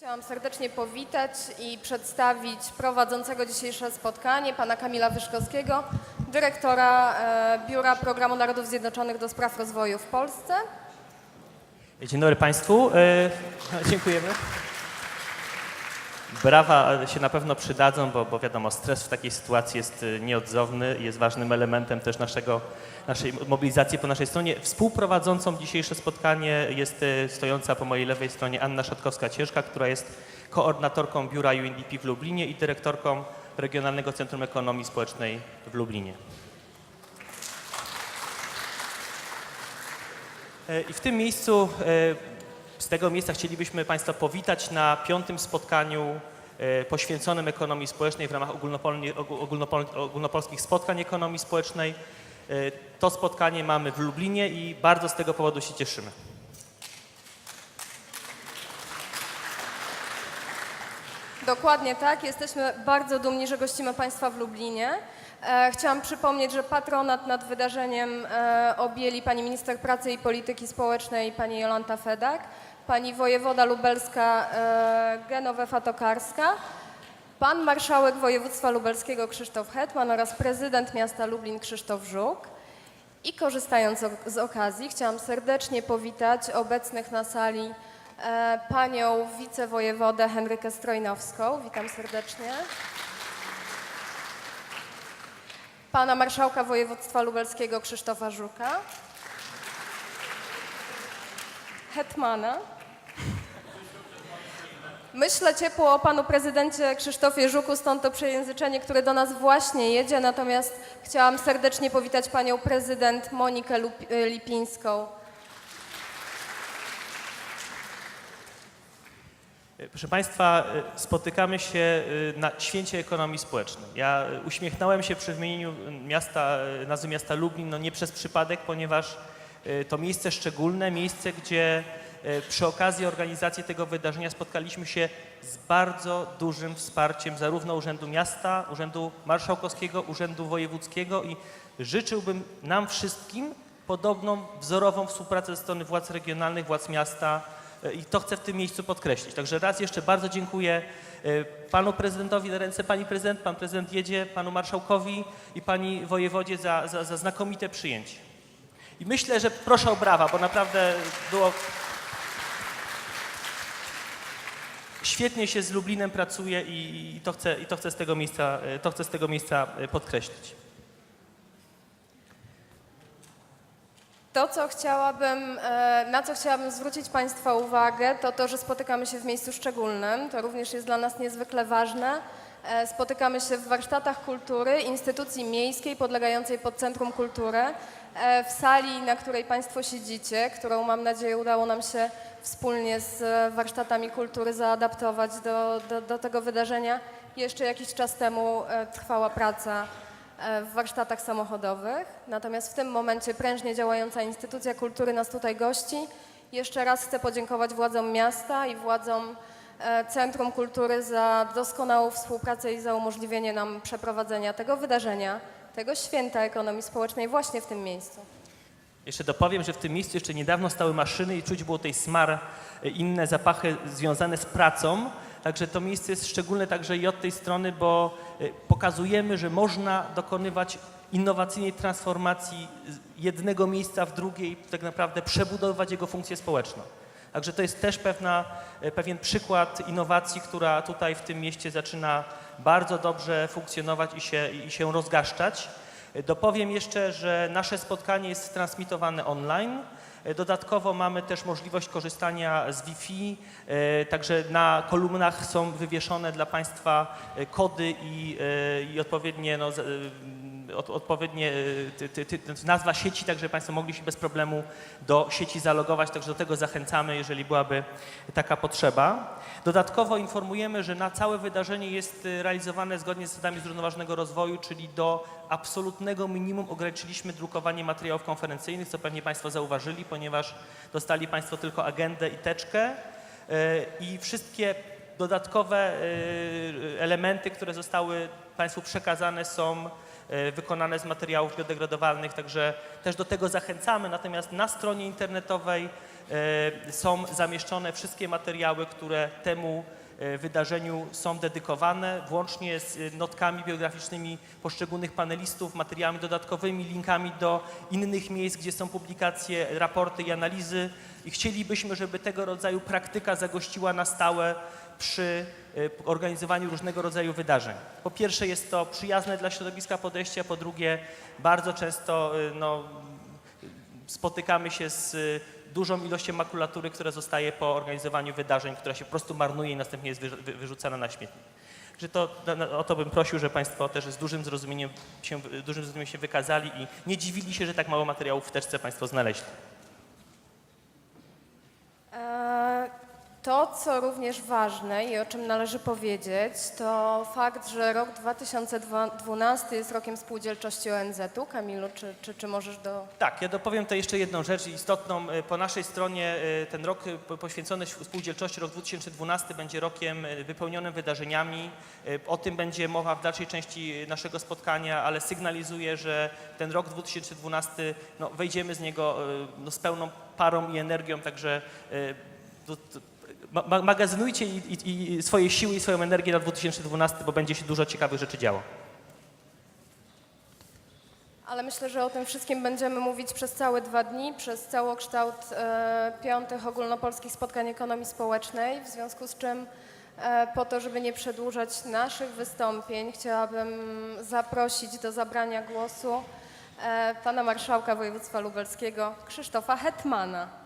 Chciałam serdecznie powitać i przedstawić prowadzącego dzisiejsze spotkanie, pana Kamila Wyszkowskiego, dyrektora e, Biura Programu Narodów Zjednoczonych do Spraw Rozwoju w Polsce. Dzień dobry Państwu. E, Dziękujemy. Brawa się na pewno przydadzą, bo, bo wiadomo, stres w takiej sytuacji jest e, nieodzowny i jest ważnym elementem też naszego, naszej mobilizacji po naszej stronie. Współprowadzącą dzisiejsze spotkanie jest e, stojąca po mojej lewej stronie Anna Szatkowska-Cieszka, która jest koordynatorką biura UNDP w Lublinie i dyrektorką Regionalnego Centrum Ekonomii Społecznej w Lublinie. E, I w tym miejscu, e, z tego miejsca chcielibyśmy Państwa powitać na piątym spotkaniu poświęconym ekonomii społecznej w ramach ogólnopolskich spotkań ekonomii społecznej. E, To spotkanie mamy w Lublinie i bardzo z tego powodu się cieszymy. Dokładnie tak, jesteśmy bardzo dumni, że gościmy Państwa w Lublinie. E, chciałam przypomnieć, że patronat nad wydarzeniem e, objęli pani minister pracy i polityki społecznej pani Jolanta Fedak, pani wojewoda lubelska e, Genowefa Tokarska, pan marszałek województwa lubelskiego Krzysztof Hetman oraz prezydent miasta Lublin Krzysztof Żuk. I korzystając z okazji, chciałam serdecznie powitać obecnych na sali e, panią wicewojewodę Henrykę Strojnowską. Witam serdecznie. Pana marszałka województwa lubelskiego Krzysztofa Żuka. Hetmana. Myślę ciepło o panu prezydencie Krzysztofie Żuku, stąd to przejęzyczenie, które do nas właśnie jedzie. Natomiast chciałam serdecznie powitać panią prezydent Monikę y, Lipińską. Proszę Państwa, e, spotykamy się e, na Święcie Ekonomii Społecznej. Ja uśmiechnąłem się przy wymienieniu miasta, nazwy miasta Lublin, no nie przez przypadek, ponieważ to miejsce szczególne, miejsce, gdzie e, przy okazji organizacji tego wydarzenia spotkaliśmy się z bardzo dużym wsparciem zarówno Urzędu Miasta, Urzędu Marszałkowskiego, Urzędu Wojewódzkiego i życzyłbym nam wszystkim podobną, wzorową współpracę ze strony władz regionalnych, władz miasta, E, I to chcę w tym miejscu podkreślić. Także raz jeszcze bardzo dziękuję e, panu prezydentowi na ręce pani prezydent, pan prezydent jedzie, panu marszałkowi i pani wojewodzie za, za, za znakomite przyjęcie. I myślę, że proszę o brawa, bo naprawdę było. Świetnie się z Lublinem pracuje i, to, chcę, i to, chcę z tego miejsca, to chcę z tego miejsca e, podkreślić. To, co chciałabym, e, na co chciałabym zwrócić Państwa uwagę, to to, że spotykamy się w miejscu szczególnym. To również jest dla nas niezwykle ważne. E, Spotykamy się w warsztatach kultury instytucji miejskiej podlegającej pod Centrum Kultury, e, w sali, na której Państwo siedzicie, którą mam nadzieję udało nam się wspólnie z warsztatami kultury zaadaptować do, do, do tego wydarzenia. Jeszcze jakiś czas temu e, trwała praca w warsztatach samochodowych. Natomiast w tym momencie prężnie działająca instytucja kultury nas tutaj gości. Jeszcze raz chcę podziękować władzom miasta i władzom Centrum Kultury za doskonałą współpracę i za umożliwienie nam przeprowadzenia tego wydarzenia, tego święta ekonomii społecznej właśnie w tym miejscu. Jeszcze dopowiem, że w tym miejscu jeszcze niedawno stały maszyny i czuć było tej smar, e, inne zapachy związane z pracą. Także to miejsce jest szczególne także i od tej strony, bo e, pokazujemy, że można dokonywać innowacyjnej transformacji jednego miejsca w drugie i tak naprawdę przebudowywać jego funkcję społeczną. Także to jest też pewna, e, pewien przykład innowacji, która tutaj w tym mieście zaczyna bardzo dobrze funkcjonować i się, i się rozgaszczać. Dopowiem jeszcze, że nasze spotkanie jest transmitowane online. Dodatkowo mamy też możliwość korzystania z Wi-Fi, e, także na kolumnach są wywieszone dla Państwa e, kody i, e, i odpowiednie, no, e, od, odpowiednie e, ty, ty, ty, nazwa sieci, tak żeby Państwo mogli się bez problemu do sieci zalogować, także do tego zachęcamy, jeżeli byłaby taka potrzeba. Dodatkowo informujemy, że na całe wydarzenie jest e, realizowane zgodnie z zasadami zrównoważonego rozwoju, czyli do absolutnego minimum ograniczyliśmy drukowanie materiałów konferencyjnych, co pewnie Państwo zauważyli, ponieważ dostali Państwo tylko agendę i teczkę e, i wszystkie dodatkowe e, elementy, które zostały Państwu przekazane są e, wykonane z materiałów biodegradowalnych, także też do tego zachęcamy. Natomiast na stronie internetowej e, są zamieszczone wszystkie materiały, które temu wydarzeniu są dedykowane, włącznie z e, notkami biograficznymi poszczególnych panelistów, materiałami dodatkowymi, linkami do innych miejsc, gdzie są publikacje, raporty i analizy. I chcielibyśmy, żeby tego rodzaju praktyka zagościła na stałe przy e, organizowaniu różnego rodzaju wydarzeń. Po pierwsze jest to przyjazne dla środowiska podejście, po drugie bardzo często e, no, spotykamy się z dużą ilością makulatury, która zostaje po organizowaniu wydarzeń, która się po prostu marnuje i następnie jest wyrzu- wy- wyrzucana na śmietnik. Że to, o to bym prosił, że Państwo też z dużym zrozumieniem się, dużym zrozumieniem się wykazali i nie dziwili się, że tak mało materiałów w teczce Państwo znaleźli. To, co również ważne i o czym należy powiedzieć, to fakt, że rok 2012 jest rokiem spółdzielczości ONZ-u. Kamilu, czy, czy, czy możesz do... Tak, ja dopowiem tutaj jeszcze jedną rzecz istotną. E, Po naszej stronie e, ten rok e, po- poświęcony spółdzielczości, rok 2012 będzie rokiem wypełnionym wydarzeniami. O tym będzie mowa w dalszej części naszego spotkania, ale sygnalizuję, że ten rok 2012, no, wejdziemy z niego no, z pełną parą i energią, także to, to, ma- magazynujcie i, i, i swoje siły i swoją energię na 2012, bo będzie się dużo ciekawych rzeczy działo. Ale myślę, że o tym wszystkim będziemy mówić przez całe dwa dni, przez całokształt e, piątych ogólnopolskich spotkań ekonomii społecznej, w związku z czym e, po to, żeby nie przedłużać naszych wystąpień, chciałabym zaprosić do zabrania głosu e, pana marszałka województwa lubelskiego Krzysztofa Hetmana.